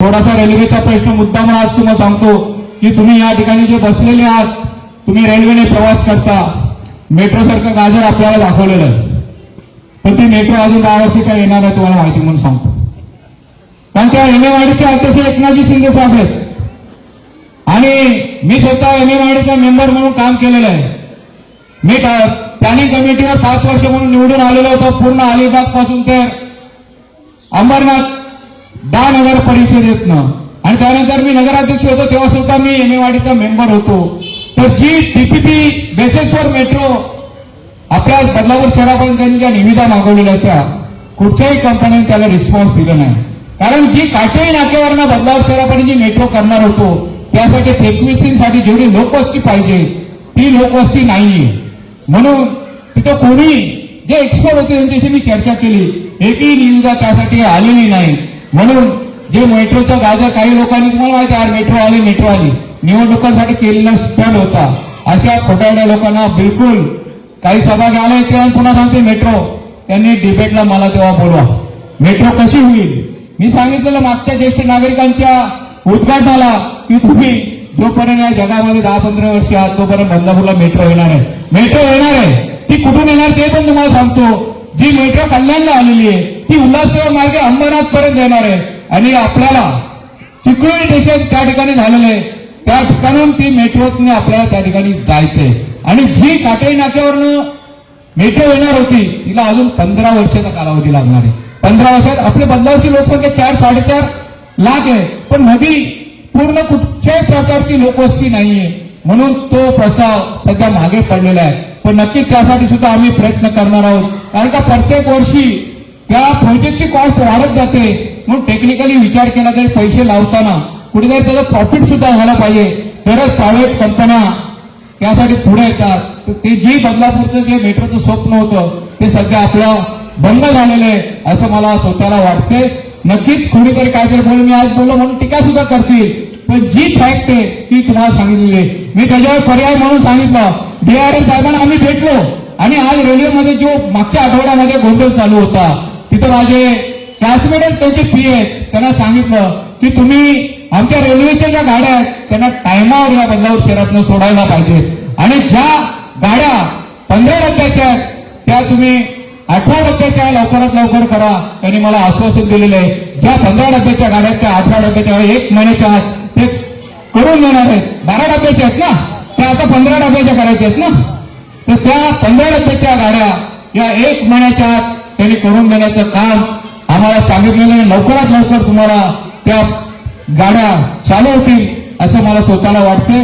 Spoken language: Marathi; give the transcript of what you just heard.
थोडासा रेल्वेचा प्रश्न मुद्दा म्हणून आज तुम्हाला सांगतो की तुम्ही या ठिकाणी जे बसलेले आहात तुम्ही रेल्वेने प्रवास करता. मेट्रो सारखं गाजर आपल्याला दाखवलेलं आहे. पण ती मेट्रो अजून दहा वर्षी काय येणार आहे तुम्हाला माहिती म्हणून सांगतो. कारण त्या एमएवाडीचे अध्यक्ष एकनाथजी शिंदे साहेब आहेत. आणि मी स्वतः एमएवाडीचा मेंबर म्हणून काम केलेलं आहे. मी प्लॅनिंग कमिटीवर पाच वर्ष म्हणून निवडून आलेलो होतो. पूर्ण अलिबागपासून ते अंबरनाथ परिषदेतनं आणि त्यानंतर मी नगराध्यक्ष होतो तेव्हा सुद्धा मी एमएवाडीचा मेंबर होतो. तर जी डीपीपी बेसिसवर मेट्रो आपल्या बदलापूर शहरापर्यंत त्यांनी ज्या निविदा मागवलेल्या होत्या. कुठच्याही कंपनीने त्याला रिस्पॉन्स दिला नाही. कारण जी काटेरी नाक्यावरनं बदलापूर शहरापर्यंत जी मेट्रो करणार होतो त्यासाठी टेक्निशियनसाठी जेवढी लोकवस्ती पाहिजे ती लोकवस्ती नाहीये. म्हणून तिथं कोणी जे एक्सपर्ट होते त्यांच्याशी मी चर्चा केली. एकही निविदा त्यासाठी आलेली नाही. म्हणून जे मेट्रोचा गाजर काही लोकांनी तुम्हाला माहिती आहे मेट्रो आली मेट्रो आली निवडणुकांसाठी केलेला स्टड होता. अशा खोटारड्या लोकांना बिलकुल काही सभा आले तेव्हा पुन्हा सांगते मेट्रो त्यांनी डिबेटला मला तेव्हा बोलवा. मेट्रो कशी होईल? मी सांगितलेलं मागच्या ज्येष्ठ नागरिकांच्या उद्घाटनाला की तुम्ही जोपर्यंत या जगामध्ये दहा पंधरा वर्ष आहात तोपर्यंत बदलापूरला मेट्रो येणार आहे. मेट्रो येणार आहे. ती कुठून येणार ते पण तुम्हाला सांगतो. जी मेट्रो कल्याणला आलेली आहे ती उल्हासनगर मार्गे अंबरनाथ पर्यंत येणार आहे. आणि आपल्याला चिपळूण स्टेशन त्या ठिकाणी झालेलं आहे. त्या ठिकाणून ती मेट्रोने आपल्याला त्या ठिकाणी जायचंय. आणि जी काटेरी नाक्यावरनं मेट्रो येणार होती तिला अजून पंधरा वर्षाचा कालावधी लागणार आहे. पंधरा वर्षात आपल्या बदलावची लोकसंख्या चार साडेचार लाख आहे. पण नदी पूर्ण कुठच्याही प्रकारची लोकवस्ती नाहीये. म्हणून तो प्रस्ताव सध्या मागे पडलेला आहे. पण नक्कीच त्यासाठी सुद्धा आम्ही प्रयत्न करणार आहोत. कारण का प्रत्येक वर्षी त्या प्रोजेक्टची कॉस्ट वाढत जाते. म्हणून टेक्निकली विचार केला तरी पैसे लावताना कुठेतरी त्याचा प्रॉफिट सुद्धा झालं पाहिजे. तरच प्रायव्हेट कंपन्या त्यासाठी पुढे येतात. ते जी बदलापूरचं जे मेट्रोचं स्वप्न होतं ते सध्या आपलं बंद झालेलं आहे असं मला स्वतःला वाटते नक्कीच कोणीतरी काहीतरी बोलून मी आज बोललो म्हणून टीका सुद्धा करतील. पण जी फॅक्ट आहे ती तुम्हाला सांगितलेली आहे? मी त्याच्यावर पर्याय म्हणून सांगितलं. डीआरएम साहेबांना आम्ही भेटलो. आणि आज रेल्वेमध्ये जो मागच्या आठवड्यामध्ये गोंधळ चालू होता तिथं माझे क्लासमेटच त्यांचे पी आहेत त्यांना सांगितलं की तुम्ही आमच्या रेल्वेच्या ज्या गाड्या आहेत त्यांना टायमावर या बदलावर शहरातनं सोडायला पाहिजे. आणि ज्या गाड्या पंधरा टक्क्याच्या आहेत त्या तुम्ही अठरा टक्क्याच्या लवकरात लवकर करा. त्यांनी मला आश्वासन दिलेलं आहे. ज्या पंधरा डब्याच्या गाड्या त्या अठरा डब्याच्या एक महिन्याच्या आहेत ते करून देणार आहेत. बारा डब्याच्या आहेत ना? त्या आता पंधरा डब्याच्या करायच्या आहेत ना? तर त्या पंधरा डब्याच्या गाड्या या एक महिन्याच्या आत त्यांनी करून देण्याचं काम आम्हाला सांगितलेलं आहे लवकरात लवकर तुम्हाला त्या गाड्या चालू होतील असं मला स्वतःला वाटते